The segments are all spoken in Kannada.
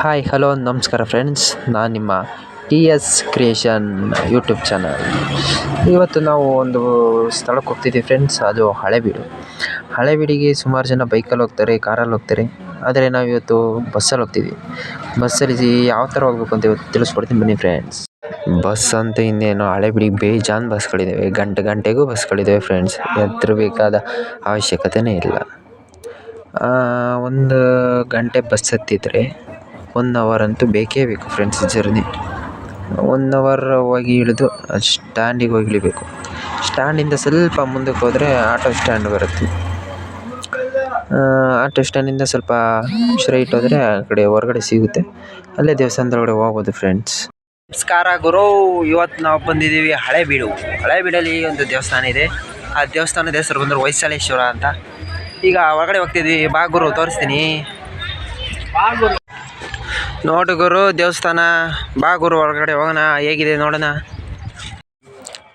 ಹಾಯ್ ಹಲೋ ನಮಸ್ಕಾರ ಫ್ರೆಂಡ್ಸ್ ನಾನು ನಿಮ್ಮ T S creation YouTube channel ಇವತ್ತು ನಾವು ಒಂದು ಸ್ಥಳಕ್ಕೆ ಹೋಗ್ತಿದ್ದೀವಿ ಫ್ರೆಂಡ್ಸ್ ಅದು ಹಳೆಬೀಡು. ಹಳೆಬೀಡಿಗೆ ಸುಮಾರು ಜನ ಬೈಕಲ್ಲಿ ಹೋಗ್ತಾರೆ, ಕಾರಲ್ಲಿ ಹೋಗ್ತಾರೆ. ಆದರೆ ನಾವು ಇವತ್ತು ಬಸ್ಸಲ್ಲಿ ಹೋಗ್ತಿದ್ವಿ. ಬಸ್ಸಲ್ಲಿ ಯಾವ ಥರ ಹೋಗ್ಬೇಕು ಅಂತ ಇವತ್ತು ತಿಳಿಸ್ಕೊಡ್ತೀನಿ ಬನ್ನಿ ಫ್ರೆಂಡ್ಸ್ ಬಸ್ ಅಂತ ಇನ್ನೇನು ಹಳೇಬೀಡಿಗೆ ಬೇಜಾನ್ ಬಸ್ಗಳಿದ್ದಾವೆ ಗಂಟೆ ಗಂಟೆಗೂ ಬಸ್ಗಳಿದ್ದಾವೆ ಫ್ರೆಂಡ್ಸ್ ಎತ್ತರಬೇಕಾದ ಅವಶ್ಯಕತೆಯೇ ಇಲ್ಲ. ಒಂದು ಗಂಟೆ ಬಸ್ ಹತ್ತಿದ್ರೆ ಒನ್ ಅವರ್ ಅಂತೂ ಬೇಕೇ ಬೇಕು ಫ್ರೆಂಡ್ಸ್ ಜರ್ನಿ ಒನ್ ಅವರ್ ಹೋಗಿ ಇಳಿದು ಸ್ಟ್ಯಾಂಡಿಗೆ ಹೋಗಿ ಇಳಿಬೇಕು. ಸ್ಟ್ಯಾಂಡಿಂದ ಸ್ವಲ್ಪ ಮುಂದಕ್ಕೆ ಹೋದರೆ ಆಟೋ ಸ್ಟ್ಯಾಂಡ್ ಬರುತ್ತೆ. ಆಟೋ ಸ್ಟ್ಯಾಂಡಿಂದ ಸ್ವಲ್ಪ ಸ್ಟ್ರೈಟ್ ಹೋದರೆ ಆ ಕಡೆ ಹೊರಗಡೆ ಸಿಗುತ್ತೆ. ಅಲ್ಲೇ ದೇವಸ್ಥಾನದೊಳಗಡೆ ಹೋಗ್ಬೋದು ಫ್ರೆಂಡ್ಸ್ ನಮಸ್ಕಾರ ಗುರು, ಇವತ್ತು ನಾವು ಬಂದಿದ್ದೀವಿ ಹಳೇಬೀಡು. ಹಳೇಬೀಡಲ್ಲಿ ಒಂದು ದೇವಸ್ಥಾನ ಇದೆ. ಆ ದೇವಸ್ಥಾನದ ಹೆಸರು ಬಂದರೆ ಹೊಯ್ಸಳೇಶ್ವರ ಅಂತ. ಈಗ ಹೊರಗಡೆ ಹೋಗ್ತಿದ್ವಿ ಬಾ ಗುರು, ತೋರಿಸ್ತೀನಿ. ನೋಡು ಗುರು, ದೇವಸ್ಥಾನ. ಬಾ ಗುರು, ಒಳಗಡೆ ಹೋಗೋಣ. ಹೇಗಿದೆ ನೋಡೋಣ.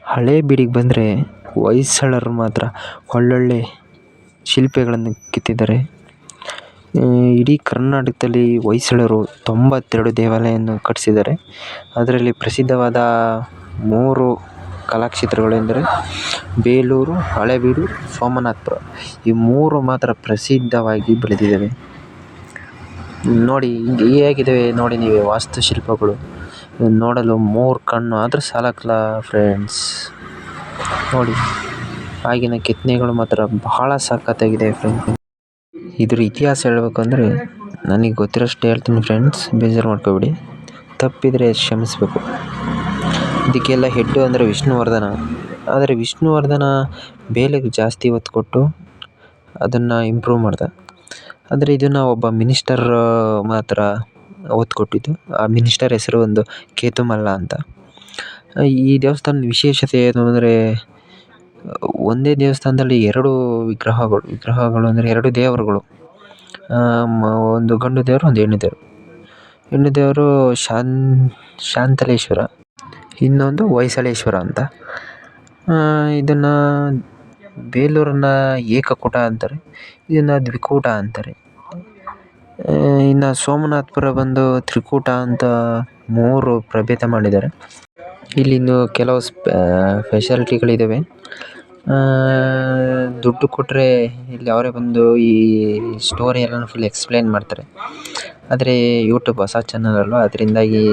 ಹಳೆ ಬೀಡಿಗೆ ಬಂದರೆ ಹೊಯ್ಸಳರು ಮಾತ್ರ ಒಳ್ಳೊಳ್ಳೆ ಶಿಲ್ಪಿಗಳನ್ನು ಕೆತ್ತಿದ್ದಾರೆ. ಇಡೀ ಕರ್ನಾಟಕದಲ್ಲಿ ಹೊಯ್ಸಳರು ತೊಂಬತ್ತೆರಡು ದೇವಾಲಯವನ್ನು ಕಟ್ಟಿಸಿದ್ದಾರೆ. ಅದರಲ್ಲಿ ಪ್ರಸಿದ್ಧವಾದ ಮೂರು ಕಲಾಕ್ಷೇತ್ರಗಳೆಂದರೆ ಬೇಲೂರು, ಹಳೆಬೀಡು, ಸೋಮನಾಥಪುರ. ಈ ಮೂರು ಮಾತ್ರ ಪ್ರಸಿದ್ಧವಾಗಿ ಬೆಳೆದಿದ್ದಾವೆ. ನೋಡಿ ಹೇಗಿದೆ ನೋಡಿ ನೀವೇ ವಾಸ್ತುಶಿಲ್ಪಗಳು. ನೋಡಲು ಮೂರು ಕಣ್ಣು ಆದರೂ ಸಾಲಕ್ಕಲ್ಲ ಫ್ರೆಂಡ್ಸ್ ನೋಡಿ, ಆಗಿನ ಕೆತ್ತನೆಗಳು ಮಾತ್ರ ಬಹಳ ಸಖತ್ತಾಗಿದೆ ಫ್ರೆಂಡ್ಸ್ ಇದ್ರ ಇತಿಹಾಸ ಹೇಳ್ಬೇಕಂದ್ರೆ ಅಂದರೆ ನನಗೆ ಗೊತ್ತಿರೋಷ್ಟು ಹೇಳ್ತೀನಿ ಫ್ರೆಂಡ್ಸ್ ಬೇಜಾರು ಮಾಡ್ಕೋಬೇಡಿ. ತಪ್ಪಿದರೆ ಕ್ಷಮಿಸಬೇಕು. ಇದಕ್ಕೆಲ್ಲ ಹೆಡ್ಡು ಅಂದರೆ ವಿಷ್ಣುವರ್ಧನ. ಆದರೆ ವಿಷ್ಣುವರ್ಧನ ಬೇಲೆಗೆ ಜಾಸ್ತಿ ಒತ್ತು ಕೊಟ್ಟು ಅದನ್ನು ಇಂಪ್ರೂವ್ ಮಾಡ್ದ. ಆದರೆ ಇದನ್ನು ಒಬ್ಬ ಮಿನಿಸ್ಟರ್ ಮಾತ್ರ ಒತ್ತು ಕೊಟ್ಟಿದ್ದು ಆ ಮಿನಿಸ್ಟರ್ ಹೆಸರು ಒಂದು ಕೇತುಮಲ್ಲ ಅಂತ. ಈ ದೇವಸ್ಥಾನದ ವಿಶೇಷತೆ ಏನು ಅಂದರೆ, ಒಂದೇ ದೇವಸ್ಥಾನದಲ್ಲಿ ಎರಡು ವಿಗ್ರಹಗಳು ವಿಗ್ರಹಗಳು ಅಂದರೆ ಎರಡು ದೇವರುಗಳು. ಒಂದು ಗಂಡು ದೇವರು, ಒಂದು ಹೆಣ್ಣು ದೇವರು. ಹೆಣ್ಣು ದೇವರು ಶಾನ್, ಶಾಂತಲೇಶ್ವರ. ಇನ್ನೊಂದು ಹೊಯ್ಸಳೇಶ್ವರ ಅಂತ. ಇದನ್ನು ಬೇಲೂರನ್ನ ಏಕಕೂಟ ಅಂತಾರೆ, ಇದನ್ನು ದ್ವಿಕೂಟ ಅಂತಾರೆ. ಇನ್ನು ಸೋಮನಾಥಪುರ ಬಂದು ತ್ರಿಕೂಟ ಅಂತ ಮೂರು ಪ್ರಭೇದ ಮಾಡಿದ್ದಾರೆ. ಇಲ್ಲಿ ಇನ್ನು ಕೆಲವು ಫೆಸಿಲಿಟಿಗಳಿದ್ದಾವೆ ದುಡ್ಡು ಕೊಟ್ಟರೆ ಇಲ್ಲಿ ಅವರೇ ಬಂದು ಈ ಸ್ಟೋರಿ ಎಲ್ಲನೂ ಫುಲ್ ಎಕ್ಸ್ಪ್ಲೇನ್ ಮಾಡ್ತಾರೆ. ಆದರೆ ಯೂಟ್ಯೂಬ್ ಹೊಸ ಚಾನಲ್ ಅಲ್ವಾ, ಅದರಿಂದಾಗಿ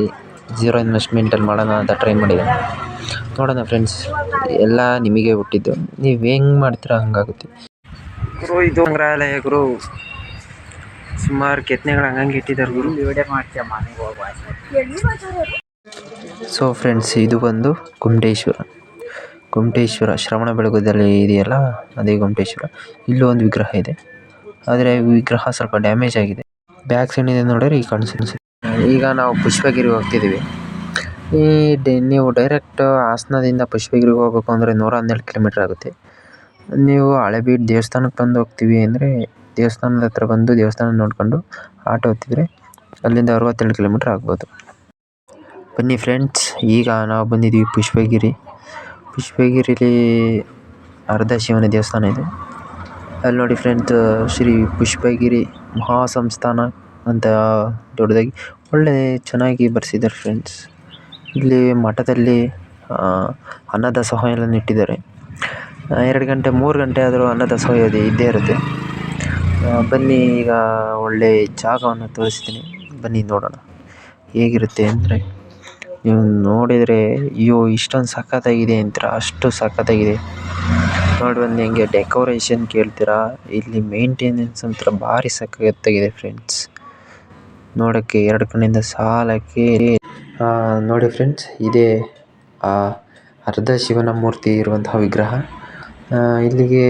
ಝೀರೋ ಇನ್ವೆಸ್ಟ್ಮೆಂಟಲ್ಲಿ ಮಾಡೋಣ ಅಂತ ಟ್ರೈ ಮಾಡಿದೆ. ನೋಡೋಣ ಫ್ರೆಂಡ್ಸ್ ಎಲ್ಲ ನಿಮಗೆ ಹುಟ್ಟಿದ್ದು. ನೀವು ಹೆಂಗೆ ಮಾಡ್ತೀರಾ ಹಂಗಾಗುತ್ತೆ ಗುರು ಇದು ಸಂಗ್ರಹಾಲಯ ಗುರು. ಸುಮಾರು ಕೆತ್ತನೆಗಳು ಹಂಗಂಗೆ ಇಟ್ಟಿದ್ದಾರೆ ಗುರು. ವಿಡಿಯೋ ಮಾಡ್ತೀಯ ಮನೆಗೆ ಹೋಗುವ ಸೊ ಫ್ರೆಂಡ್ಸ್ ಇದು ಬಂದು ಕುಮಟೇಶ್ವರ ಕುಮಟೇಶ್ವರ ಶ್ರವಣ ಬೆಳಗುದಲ್ಲಿ ಇದೆಯಲ್ಲ ಅದೇ ಕುಮಟೇಶ್ವರ ಇಲ್ಲೂ ಒಂದು ವಿಗ್ರಹ ಇದೆ. ಆದರೆ ವಿಗ್ರಹ ಸ್ವಲ್ಪ ಡ್ಯಾಮೇಜ್ ಆಗಿದೆ. ಬ್ಯಾಕ್ ಸೈಡಿಂದ ನೋಡಿದ್ರೆ ಈ ಕಾಣಿಸುತ್ತೆ ಈಗ ನಾವು ಪುಷ್ಪಗಿರಿಗೆ ಹೋಗ್ತಿದ್ದೀವಿ. ಈ ಡೆ, ನೀವು ಡೈರೆಕ್ಟ್ ಹಾಸನದಿಂದ ಪುಷ್ಪಗಿರಿಗೆ ಹೋಗ್ಬೇಕು ಅಂದರೆ ನೂರ ಹನ್ನೆರಡು ಕಿಲೋಮೀಟ್ರ್ ಆಗುತ್ತೆ. ನೀವು ಹಳೆಬೀಡು ದೇವಸ್ಥಾನಕ್ಕೆ ಬಂದು ಹೋಗ್ತೀವಿ ಅಂದರೆ ದೇವಸ್ಥಾನದ ಹತ್ರ ಬಂದು ದೇವಸ್ಥಾನ ನೋಡಿಕೊಂಡು ಆಟೋ ಹೋಗ್ತಿದ್ರೆ ಅಲ್ಲಿಂದ ಅರವತ್ತೆರಡು ಕಿಲೋಮೀಟ್ರ್ ಆಗ್ಬೋದು. ಬನ್ನಿ ಫ್ರೆಂಡ್ಸ್ ಈಗ ನಾವು ಬಂದಿದ್ದೀವಿ ಪುಷ್ಪಗಿರಿ. ಪುಷ್ಪಗಿರಿಲಿ ಅರ್ಧ ಶಿವನ ದೇವಸ್ಥಾನ ಇದೆ. ಅಲ್ಲಿ ನೋಡಿ ಫ್ರೆಂಡ್ಸ್ ಶ್ರೀ ಪುಷ್ಪಗಿರಿ ಮಹಾಸಂಸ್ಥಾನ ಅಂತ ದೊಡ್ಡದಾಗಿ ಒಳ್ಳೆ ಚೆನ್ನಾಗಿ ಬರ್ಸಿದ್ದಾರೆ ಫ್ರೆಂಡ್ಸ್ ಇಲ್ಲಿ ಮಠದಲ್ಲಿ ಅನ್ನದ ಅನ್ನದಾಸೋಹ ಎಲ್ಲ ಇಟ್ಟಿದ್ದಾರೆ ಎರಡು ಗಂಟೆ, ಮೂರು ಗಂಟೆ ಆದರೂ ಅನ್ನದಾಸೋಹ ಇದೆ, ಇದ್ದೇ ಇರುತ್ತೆ. ಬನ್ನಿ, ಈಗ ಒಳ್ಳೆ ಜಾಗವನ್ನು ತೋರಿಸ್ತೀನಿ. ಬನ್ನಿ ನೋಡೋಣ. ಹೇಗಿರುತ್ತೆ ಅಂದರೆ, ನೀವು ನೋಡಿದರೆ, ಅಯ್ಯೋ, ಇಷ್ಟೊಂದು ಸಖತ್ತಾಗಿದೆ ಅಂತೀರ ಅಷ್ಟು ಸಖತ್ತಾಗಿದೆ. ನೋಡಿ ಬನ್ನಿ, ಹೆಂಗೆ ಡೆಕೋರೇಷನ್ ಕೇಳ್ತೀರಾ? ಇಲ್ಲಿ ಮೇಂಟೆನೆನ್ಸ್ ಅಂತ ಭಾರಿ ಸಖತ್ತಾಗಿದೆ ಫ್ರೆಂಡ್ಸ್ ನೋಡೋಕ್ಕೆ ಎರಡು ಕಣ್ಣಿಂದ ಸಾಲಕ್ಕೆ. ನೋಡಿ ಫ್ರೆಂಡ್ಸ್, ಇದೇ ಅರ್ಧ ಶಿವನ ಮೂರ್ತಿ ಇರುವಂತಹ ವಿಗ್ರಹ. ಇಲ್ಲಿಗೆ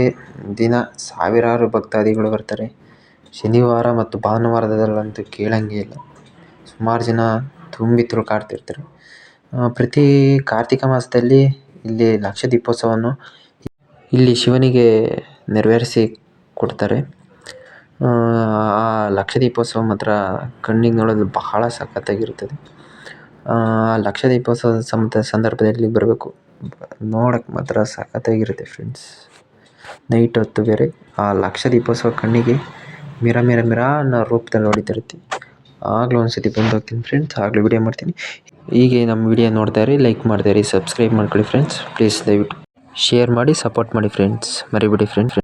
ದಿನ ಸಾವಿರಾರು ಭಕ್ತಾದಿಗಳು ಬರ್ತಾರೆ. ಶನಿವಾರ ಮತ್ತು ಭಾನುವಾರದಲ್ಲಂತೂ ಕೇಳಂಗೆ ಇಲ್ಲ. ಸುಮಾರು ಜನ ತುಂಬಿ ತುಳುಕಾಡ್ತಿರ್ತಾರೆ ಪ್ರತಿ ಕಾರ್ತಿಕ ಮಾಸದಲ್ಲಿ ಇಲ್ಲಿ ಲಕ್ಷ ದೀಪೋತ್ಸವವನ್ನು ಇಲ್ಲಿ ಶಿವನಿಗೆ ನೆರವೇರಿಸಿ ಕೊಡ್ತಾರೆ. ಆ ಲಕ್ಷ ದೀಪೋತ್ಸವ ಮಾತ್ರ ಕಣ್ಣಿಗೆ ನೋಡಲು ಬಹಳ ಸಖತ್ತಾಗಿರುತ್ತದೆ ಆ ಲಕ್ಷ ದೀಪೋತ್ಸವದ ಸಮತ ಸಂದರ್ಭದಲ್ಲಿ ಬರಬೇಕು. ನೋಡಕ್ಕೆ ಮಾತ್ರ ಸಖತ್ತಾಗಿರುತ್ತೆ ಫ್ರೆಂಡ್ಸ್ ನೈಟ್ ಹೊತ್ತು ಬೇರೆ, ಆ ಲಕ್ಷ ದೀಪೋತ್ಸವ ಕಣ್ಣಿಗೆ ಮಿರ ಮಿರ ಮಿರ ಅನ್ನೋ ರೂಪದಲ್ಲಿ ಹೊಡಿತಿರುತ್ತೆ. ಆಗಲೂ ಒಂದ್ಸತಿ ಬಂದು ಹೋಗ್ತೀನಿ ಫ್ರೆಂಡ್ಸ್ ಆಗಲೂ ವಿಡಿಯೋ ಮಾಡ್ತೀನಿ. ಹೀಗೆ ನಮ್ಮ ವಿಡಿಯೋ ಇರಿ ಲೈಕ್ ಮಾಡ್ತಾ ಇರಿ ಸಬ್ಸ್ಕ್ರೈಬ್ ಮಾಡ್ಕೊಳ್ಳಿ ಫ್ರೆಂಡ್ಸ್ ಪ್ಲೀಸ್ ದಯವಿಟ್ಟು ಶೇರ್ ಮಾಡಿ ಸಪೋರ್ಟ್ ಮಾಡಿ ಫ್ರೆಂಡ್ಸ್ ಮರಿಬಿಡಿ ಫ್ರೆಂಡ್ಸ್